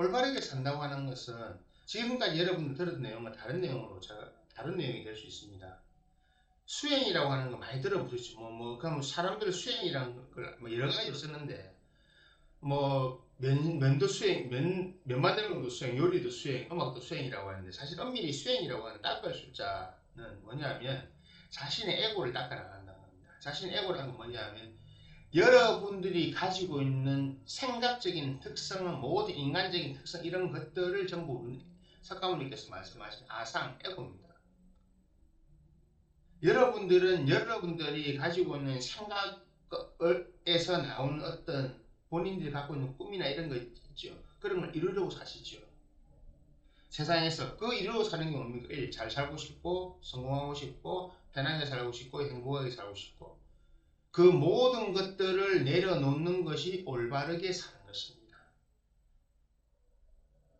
올바르게 산다고 하는 것은 지금까지 여러분들 들은 내용과 다른 내용으로 제가 다른 내용이 될 수 있습니다. 수행이라고 하는 거 많이 들어보셨죠. 뭐, 뭐, 그럼 사람들 수행이라는 걸 뭐 여러 가지로 쓰는데, 뭐, 면, 면도 수행, 면, 면 만드는 것도 수행, 요리도 수행, 음악도 수행이라고 하는데, 사실 엄밀히 수행이라고 하는 닦을 숫자는 뭐냐면, 자신의 에고를 닦아 나간다는 겁니다. 자신의 에고라는 건 뭐냐면, 여러분들이 가지고 있는 생각적인 특성은 모든 인간적인 특성, 이런 것들을 전부 석가모니께서 말씀하신 아상, 에고입니다. 여러분들은 여러분들이 가지고 있는 생각에서 나오는 어떤 본인들이 갖고 있는 꿈이나 이런 거 있죠. 그런 걸 이루려고 사시죠. 세상에서 그 이루고 사는 게 뭡니까? 1. 잘 살고 싶고 성공하고 싶고 편하게 살고 싶고 행복하게 살고 싶고 그 모든 것들을 내려놓는 것이 올바르게 사는 것입니다.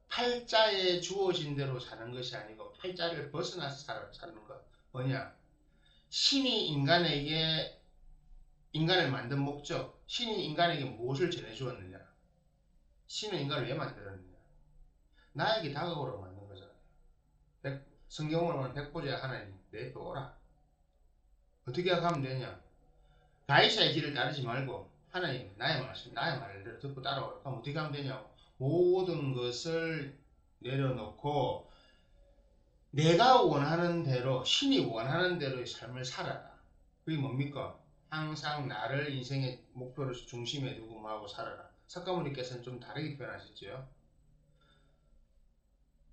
팔자에 주어진 대로 사는 것이 아니고 팔자를 벗어나서 사는 것 뭐냐? 신이 인간에게 인간을 만든 목적, 신이 인간에게 무엇을 전해주었느냐? 신은 인간을 왜 만들었느냐? 나에게 다가오라고 만든 거잖아요. 백, 성경으로 보면 백보자 하나님 내 오라. 어떻게 하면 되냐? 가이사의 길을 따르지 말고 하나님 나의 말씀, 나의 말을 듣고 따라오라. 그럼 어떻게 하면 되냐고? 모든 것을 내려놓고 내가 원하는 대로 신이 원하는 대로의 삶을 살아라. 그게 뭡니까? 항상 나를 인생의 목표로 중심에 두고 뭐하고 살아라. 석가모니께서는 좀 다르게 표현하셨죠.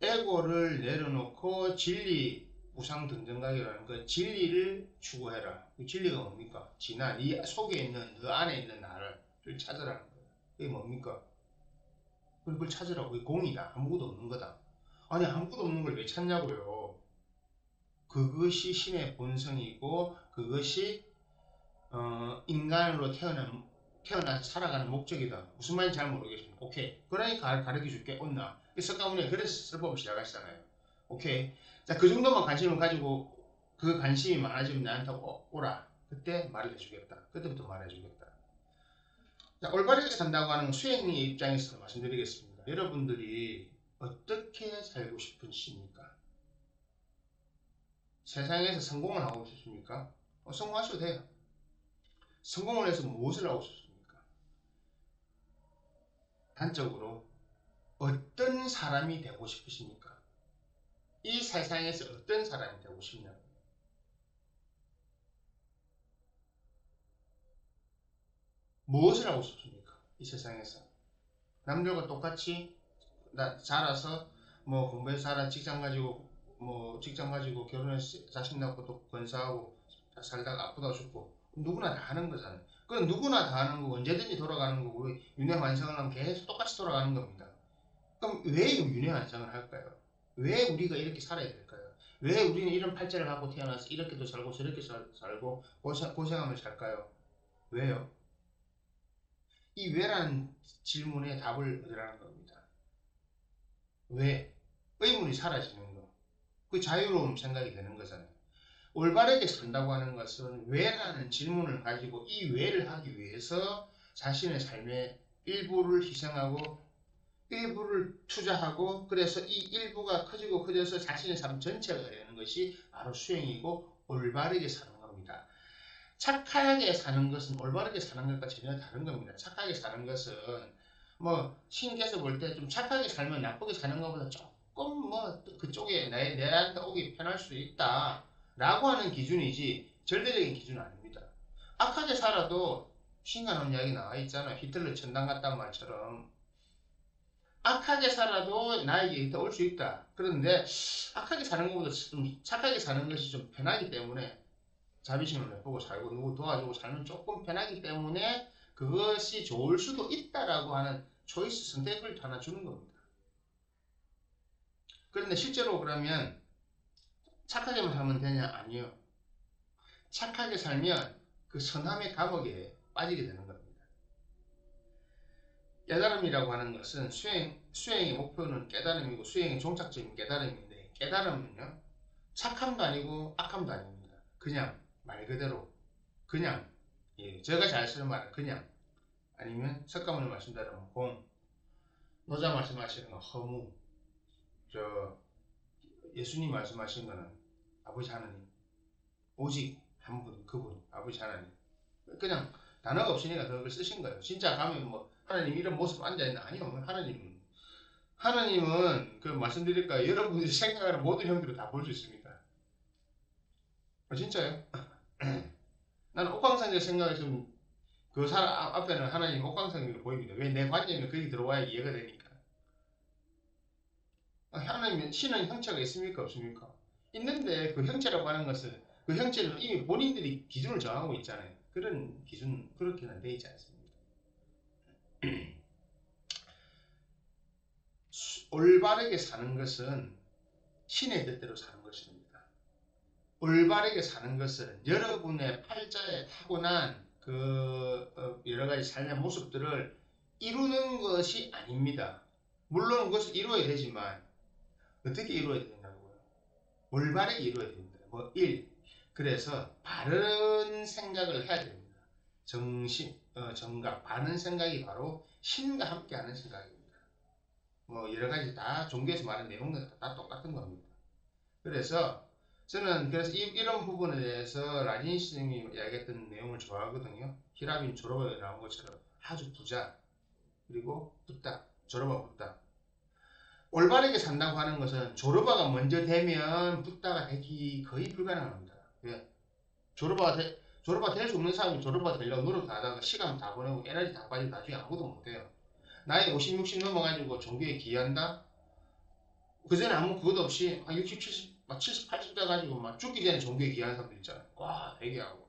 에고를 내려놓고 진리 우상 등등가기라는 그 진리를 추구해라. 그 진리가 뭡니까? 지난 이 속에 있는 그 안에 있는 나를 찾으라는 거예요. 그게 뭡니까? 그걸 찾으라고. 그게 공이다. 아무것도 없는 거다. 아니 아무것도 없는 걸 왜 찾냐고요. 그것이 신의 본성이고 그것이 어, 인간으로 태어난 태어나서 살아가는 목적이다. 무슨 말인지 잘 모르겠습니다. 오케이. 그러니까 가르쳐 줄게. 온나. 석가모니 그래서 설법을 시작하시잖아요. 오케이. 자, 그 정도만 관심을 가지고 그 관심이 많아지면 나한테 오라. 그때 말을 해주겠다. 그때부터 말해주겠다. 자, 올바르게 산다고 하는 수행의 입장에서 말씀드리겠습니다. 여러분들이 어떻게 살고 싶으십니까? 세상에서 성공을 하고 싶습니까? 어, 성공하셔도 돼요. 성공을 해서 무엇을 하고 싶습니까? 단적으로 어떤 사람이 되고 싶으십니까? 이 세상에서 어떤 사람이 되고 싶냐고. 무엇을 하고 싶습니까? 이 세상에서. 남들과 똑같이 나 자라서 뭐 공부해서 살아 직장 가지고 뭐 직장 가지고 결혼해서 자식 낳고 또 건사하고 살다가 아프다 죽고 누구나 다 하는 거잖아요. 그건 누구나 다 하는 거고 언제든지 돌아가는 거고 윤회 완성을 하면 계속 똑같이 돌아가는 겁니다. 그럼 왜 윤회 완성을 할까요? 왜 우리가 이렇게 살아야 될까요? 왜 우리는 이런 팔자를 갖고 태어나서 이렇게도 살고 저렇게 살, 고 고생, 고생하며 살까요? 왜요? 이 왜라는 질문에 답을 얻으라는 겁니다. 왜? 의문이 사라지는 거. 그 자유로움 생각이 되는 거잖아요. 올바르게 산다고 하는 것은 왜라는 질문을 가지고 이 왜를 하기 위해서 자신의 삶의 일부를 희생하고 일부를 투자하고 그래서 이 일부가 커지고 커져서 자신의 삶 전체가 되는 것이 바로 수행이고 올바르게 사는 겁니다. 착하게 사는 것은 올바르게 사는 것과 전혀 다른 겁니다. 착하게 사는 것은 뭐 신께서 볼 때 좀 착하게 살면 나쁘게 사는 것보다 조금 뭐 그쪽에 내, 내한테 오기 편할 수도 있다 라고 하는 기준이지 절대적인 기준은 아닙니다. 악하게 살아도 신간한 이야기 나와 있잖아. 히틀러 천당 갔단 말처럼 악하게 살아도 나에게 올수 있다. 그런데 악하게 사는 것보다 좀 착하게 사는 것이 좀 편하기 때문에 자비심을 내보고 살고 누구 도와주고 살면 조금 편하기 때문에 그것이 좋을 수도 있다라고 하는 초이스 선택을 하나 주는 겁니다. 그런데 실제로 그러면 착하게만 살면 되냐? 아니요. 착하게 살면 그 선함의 감옥에 빠지게 되는 겁니다. 깨달음이라고 하는 것은 수행, 수행의 목표는 깨달음이고 수행의 종착점이 깨달음인데 깨달음은요 착함도 아니고 악함도 아닙니다. 그냥 말 그대로 그냥 예, 제가 잘 쓰는 말은 그냥 아니면 석가모니 말씀대로 공 노자 말씀하시는 건 허무. 저 예수님 말씀하신 거는 아버지 하나님. 오직 한 분, 그분, 아버지 하나님. 그냥 단어가 없으니까 그걸 쓰신 거예요. 진짜 가면 뭐 하나님 이런 모습 앉아있나? 아니요. 하나님은 하나님은 그 말씀드릴까요? 여러분들이 생각하는 모든 형태로 다볼 수 있습니다. 아, 진짜요? 나는 옥황상제 생각했으면 그 사람 앞- 앞에는 하나님 옥황상제로 보입니다. 왜 내 관념이 거기 들어와야 이해가 되니까. 아, 하나님 신은 형체가 있습니까? 없습니까? 있는데 그 형체라고 하는 것은 그 형체는 이미 본인들이 기준을 정하고 있잖아요. 그런 기준 그렇게는 돼 있지 않습니다. 수- 올바르게 사는 것은 신의 뜻대로 사는 것입니다. 올바르게 사는 것은 여러분의 팔자에 타고난 그 어, 여러 가지 삶의 모습들을 이루는 것이 아닙니다. 물론 그것을 이루어야 되지만 어떻게 이루어야 된다고요? 올바르게 이루어야 됩니다. 뭐 1. 그래서 바른 생각을 해야 됩니다. 정신, 어, 정각, 바른 생각이 바로 신과 함께하는 생각입니다. 뭐 여러 가지 다 종교에서 말하는 내용들 다 똑같은 겁니다. 그래서 저는 그래서 이, 이런 부분에 대해서 라진 스님이 이야기했던 내용을 좋아하거든요. 히라빈 졸업에 나온 것처럼 아주 부자 그리고 붓다 졸업하 붓다 올바르게 산다고 하는 것은 졸업아가 먼저 되면 붓다가 되기 거의 불가능합니다. 왜? 졸업아가 되, 졸업아 될수 없는 사람이 졸업아 되려고 노력 다 하다가 시간 다 보내고 에너지 다 빠지고 나중에 아무것도 못해요. 나이 50, 60 넘어가지고 종교에 기여한다? 그전에 아무 그것도 없이 한 60, 70, 막 70, 80 돼가지고 막 죽기 전에 종교에 기여하는 사람들 있잖아요. 와, 회개하고.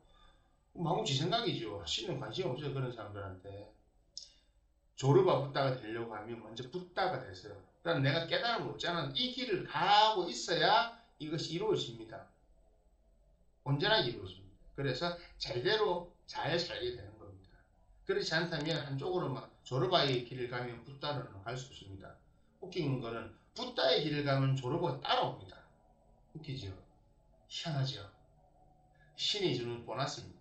마구 지 생각이죠. 신은 관심 없어요. 그런 사람들한테. 졸업아 붓다가 되려고 하면 먼저 붓다가 됐어요. 그럼 내가 깨달음을 얻자는 이 길을 가고 있어야 이것이 이루어집니다. 언제나 이루어집니다. 그래서 제대로 잘 살게 되는 겁니다. 그렇지 않다면 한쪽으로만 졸업아의 길을 가면 붓다는 갈 수 없습니다. 웃긴 거는 붓다의 길을 가면 졸업아가 따라옵니다. 웃기죠? 희한하죠? 신이 주는 보너스입니다.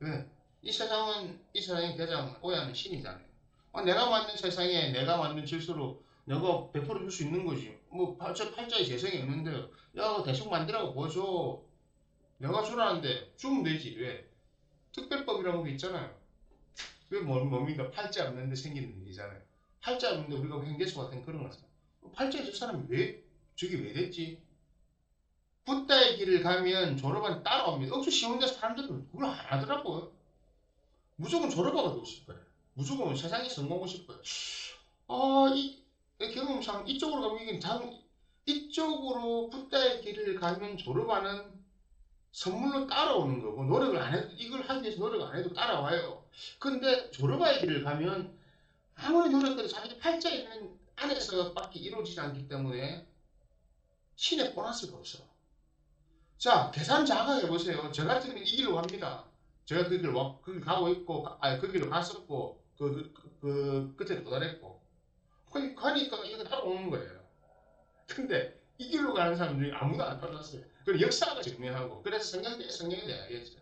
왜? 이 세상은 이 세상의 대장 오야는 신이잖아요. 아, 내가 만든 세상에 내가 만든 질서로 내가 100%줄 수 있는 거지. 뭐 팔자 팔자에 재성이 없는데 야 대충 만들라고 보여줘. 내가 주라는데 주면 되지. 왜? 특별법이라는 게 있잖아요. 뭐, 뭡니까? 팔자 없는데 생기는 일이잖아요. 팔자 없는데 우리가 횡재수 같은 그런 거죠. 팔자 있을 사람이 왜 저게 왜 됐지? 붓다의 길을 가면 졸업은 따라옵니다. 억수 쉬운 데 사람들은 그걸 안 하더라고요. 무조건 졸업하고 되고 싶어요. 무조건 세상에 성공하고 싶어요. 아, 이, 이 경험상 이쪽으로 가면 이쪽으로 붓다의 길을 가면 졸업하는 선물로 따라오는 거고 노력을 안 해도 이걸 하기 위해서 노력 안 해도 따라와요. 근데 졸업아의 길을 가면 아무리 노력해도 자기 팔자에 있는 안에서밖에 이루어지지 않기 때문에 신의 보너스가 없어. 자, 계산 자가 해보세요. 저 같으면 이 길로 갑니다. 제가 그 길로 와- 그길 가고 있고, 아니 그 길로 갔었고, 그, 그, 그, 그 끝에 도달했고. 거기 가니까 이거 따라오는 거예요. 근데 이 길로 가는 사람들이 아무도 안 따라왔어요. 그럼 역사가 증명하고, 그래서 성경에 성경에 대하겠죠.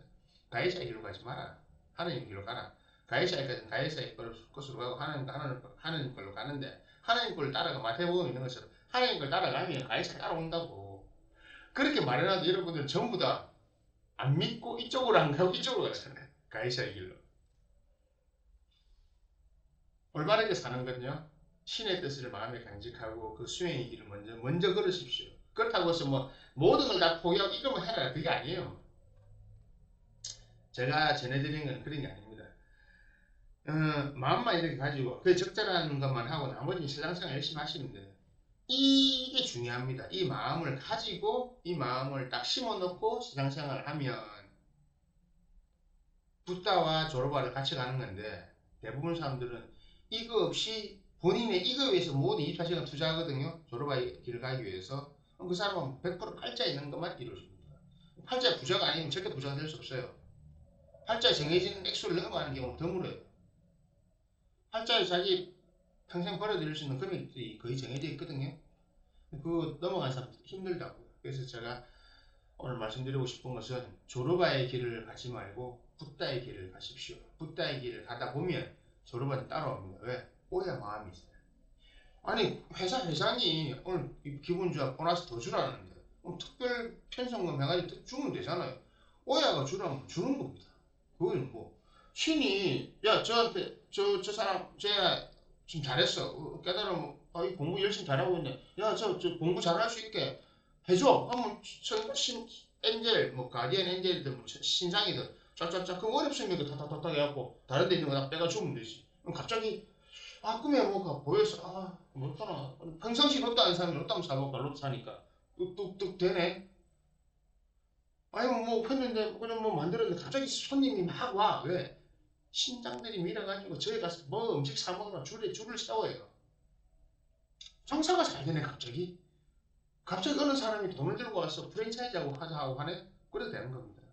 가해자의 길로 가지 마라. 하나님 길로 가라. 가해자의 가해자의 것으로 가고 하나님 하나님 하나님 걸로 가는데 하나님 걸 따라가 마태복음 있는 것처럼 하나님 걸 따라가면 가해자 따라온다고. 그렇게 말해놔도 여러분들 전부 다 안 믿고 이쪽으로 안 가고 이쪽으로 가잖아요. 가해자의 길로. 올바르게 사는 건요. 신의 뜻을 마음에 간직하고 그 수행의 길을 먼저 먼저 걸으십시오. 그렇다고 해서 뭐 모든 걸 다 포기하고 이것만 해라 그게 아니에요. 제가 전해드린 건 그런 게 아닙니다. 어, 마음만 이렇게 가지고 그 적절한 것만 하고 나머지는 세상생활 열심히 하시면 돼요. 이게 중요합니다. 이 마음을 가지고 이 마음을 딱 심어놓고 세상생활을 하면 붓다와 조로바를 같이 가는 건데 대부분 사람들은 이거 없이 본인의 이거 위해서 모든 24시간 투자하거든요. 조로바의 길을 가기 위해서 그 사람은 100% 팔자에 있는 것만 이루어집니다. 팔자 부자가 아니면 절대 부자가 될 수 없어요. 팔자에 정해진 액수를 넘어가는 경우는 드물어요. 팔자에 자기 평생 벌어들일 수 있는 금액들이 거의 정해져 있거든요. 그 넘어간 사람 힘들다고요. 그래서 제가 오늘 말씀드리고 싶은 것은 조르바의 길을 가지 말고 붓다의 길을 가십시오. 붓다의 길을 가다 보면 조르바는 따라옵니다. 왜? 오야 마음이 있어요. 아니 회사 회장이 오늘 이 기본주야 보너스 더 주라는데 그럼 특별 편성금 해가지고 더 주면 되잖아요. 오야가 주라면 주는 겁니다. 그건 뭐 신이 야 저한테 저 저 사람 쟤 지금 잘했어 어, 깨달으면 아, 이 공부 열심히 잘하고 있네. 야저 저 공부 잘할 수 있게 해줘. 그러면 저 신, 엔젤 뭐 가디언 엔젤이든 뭐 신상이든 쫙쫙쫙 그 어렵습니까 타타타타 해갖고 다른 데 있는 거 다 빼가 주면 되지. 그럼 갑자기 아 꿈에 뭐가 보였어. 아 뭐더라. 평상시 아는 사람이 로또 한번 사볼까 로또 사니까 뚝뚝뚝 되네. 아니 뭐 했는데 그냥 뭐 만들었는데 갑자기 손님이 막 와. 왜? 신장들이 밀어가지고 저기 가서 뭐 음식 사 먹으러 줄에 줄을 세워요. 장사가 잘 되네 갑자기. 갑자기 어느 사람이 돈을 들고 와서 프랜차이즈하고 하자고 하네? 그래도 되는 겁니다.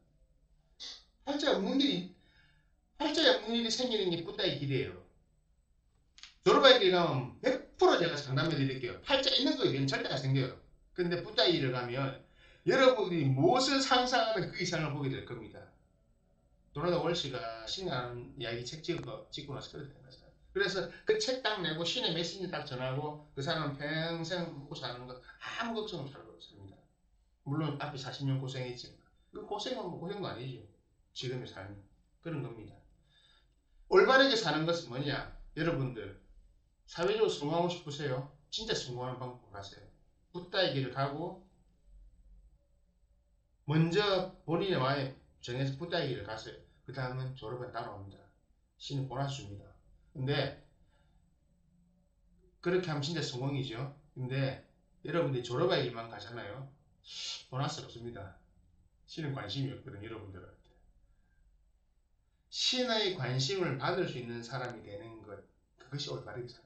팔자 없는 일이 팔자 없는 일이 생기는 게 뿌다의 길이에요. 가면 100% 제가 상담해 드릴게요. 팔자 있는 거에 절대 안 생겨요. 근데 길을 가면 여러분들이 무엇을 상상하면 그 이상을 보게 될 겁니다. 도나다 월시가 신앙 이야기 책 찍고, 찍고 나서 그렇게 된 거죠. 그래서 그 책 딱 내고 신의 메시지 딱 전하고 그 사람은 평생 먹고 사는 거 아무 걱정 없이 살고 있습니다. 물론 앞에 40년 고생했지만 그 고생은 뭐 고생도 아니죠. 지금의 삶 그런 겁니다. 올바르게 사는 것은 뭐냐? 여러분들 사회적으로 성공하고 싶으세요? 진짜 성공하는 방법을 하세요. 붓다의 길을 가고 먼저 본인의 마음에 정해서 붓다의 길을 가세요. 그 다음은 졸업은 따라옵니다. 신이 보너스 줍니다. 근데 그렇게 하면 진짜 성공이죠. 근데 여러분들이 졸업의 길만 가잖아요. 보너스 없습니다. 신은 관심이 없거든요. 여러분들한테. 신의 관심을 받을 수 있는 사람이 되는 것 그것이 사는 겁니다.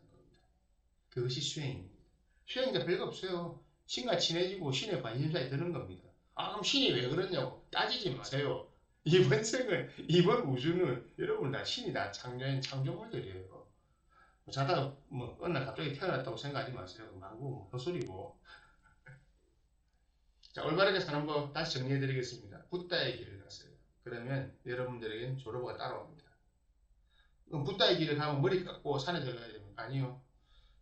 그것이 수행입니다. 수행자 별거 없어요. 신과 친해지고 신의 관심사에 드는 겁니다. 아 그럼 신이 왜 그러냐고 따지지 마세요. 이번 생은 이번 우주는 여러분 다 신이 다 창조한 창조물들이에요. 뭐 자다가 뭐 어느 날 갑자기 태어났다고 생각하지 마세요. 망고 헛소리고. 자 올바르게 사는 법 다시 정리해드리겠습니다. 붓다의 길을 가세요. 그러면 여러분들에겐 졸업가 따라옵니다. 그럼 붓다의 길을 가면 머리 깎고 산에 들어가야 됩니까? 아니요.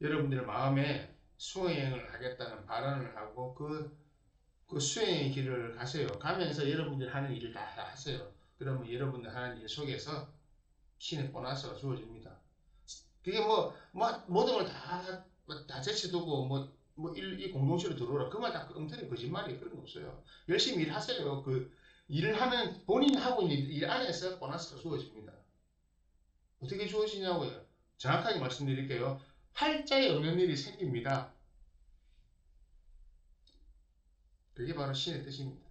여러분들 마음에 수행을 하겠다는 발언을 하고 그, 그 수행의 길을 가세요. 가면서 여러분들 하는 일을 다 하세요. 그러면 여러분들 하는 일 속에서 신의 보너스가 주어집니다. 그게 뭐, 뭐 모든 걸 다 다 제쳐두고 뭐, 뭐이 공동체로 들어오라. 그 말 다 엉터리 거짓말이에요. 그런 거 없어요. 열심히 일하세요. 그 일을 하면 본인이 하고 있는 일 안에서 보너스가 주어집니다. 어떻게 주어지냐고요? 정확하게 말씀드릴게요. 팔자에 일이 생깁니다. 그게 바로 신의 뜻입니다.